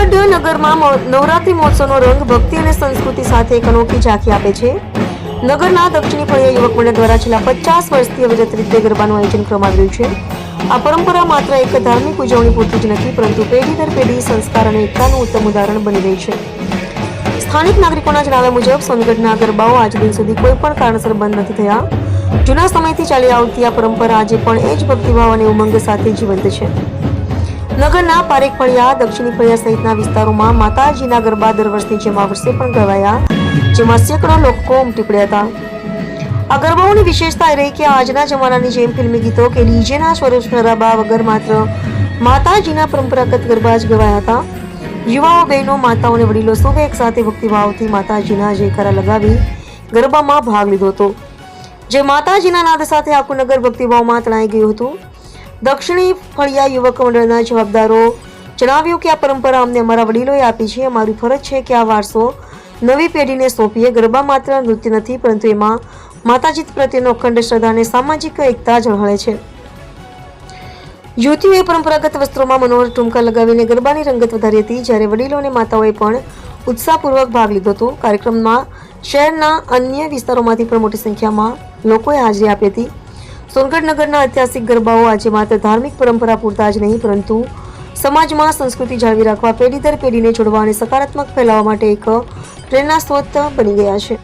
સોનગઢ નગરમાં નવરાત્રિ મહોત્સવનો રંગ ભક્તિ અને સંસ્કૃતિ સાથે એક અનોખી ઝાંખી આપે છે. નગરના દક્ષિણી ફળિયા યુવક મંડળ દ્વારા છેલ્લા પચાસ વર્ષથી અવિરત રીતે ગરબાનું આયોજન કરવામાં આવ્યું છે. આ પરંપરા માત્ર એક ધાર્મિક ઉજવણી પૂરતી જ નથી, પરંતુ પેઢી દર પેઢી સંસ્કાર અને એકતાનું ઉત્તમ ઉદાહરણ બની રહી છે. સ્થાનિક નાગરિકોના જણાવ્યા મુજબ, સોનગઢના ગરબાઓ આજ દિન સુધી કોઈ પણ કારણસર બંધ નથી થયા. જૂના સમયથી ચાલી આવતી આ પરંપરા આજે પણ એ જ ભક્તિભાવ અને ઉમંગ સાથે જીવંત છે. નગરના પારેખ ફળિયા, દક્ષિણી ફળિયા સહિતના વિસ્તારોમાં માતાજીના ગરબા દર વર્ષની જેમ આ વર્ષે પણ ગવાયા, જેમાં સેંકડો લોકો ઉમટી પડ્યા હતા. આ ગરબાઓની વિશેષતા એ રહી કે આજના જમાનાની જેમ ફિલ્મી ગીતો કે ડીજેના સ્વરૂપ ગરબા વગર માત્ર માતાજીના પરંપરાગત ગરબા જ ગવાયા હતા. યુવાઓ, બહેનો, માતાઓ અને વડીલો સૌ એક સાથે ભક્તિભાવથી માતાજીના જયકારા લગાવી ગરબામાં ભાગ લીધો હતો. જે માતાજીના નાદ સાથે આખું નગર ભક્તિભાવમાં તણાઈ ગયું હતું. દક્ષિણી ફળિયા યુવક મંડળના જવાબદારો જણાવ્યું કે આ પરંપરા અમને અમારા વડીલોએ આપી છે. અમારી ફરજ છે કે આ વારસો નવી પેઢીને સોંપીએ. ગરબા માત્ર નૃત્ય નથી, પરંતુ એમાં માતાજી પ્રત્યેનો અખંડ શ્રદ્ધા અને સામાજિક એકતા જળહળે છે. યુવતીઓએ પરંપરાગત વસ્ત્રોમાં મનોહર ટૂંકા લગાવીને ગરબાની રંગત વધારી હતી. જ્યારે વડીલો અને માતાઓએ પણ ઉત્સાહપૂર્વક ભાગ લીધો હતો. કાર્યક્રમમાં શહેરના અન્ય વિસ્તારોમાંથી પણ મોટી સંખ્યામાં લોકોએ હાજરી આપી હતી. સોનગઢ નગરના ઐતિહાસિક ગરબાઓ આજે માત્ર ધાર્મિક પરંપરા પૂરતા જ નહીં, પરંતુ સમાજમાં સંસ્કૃતિ જાળવી રાખવા પેઢી દર પેઢીને જોડવા અને સકારાત્મક ફેલાવવા માટે એક પ્રેરણા સ્ત્રોત બની ગયા છે.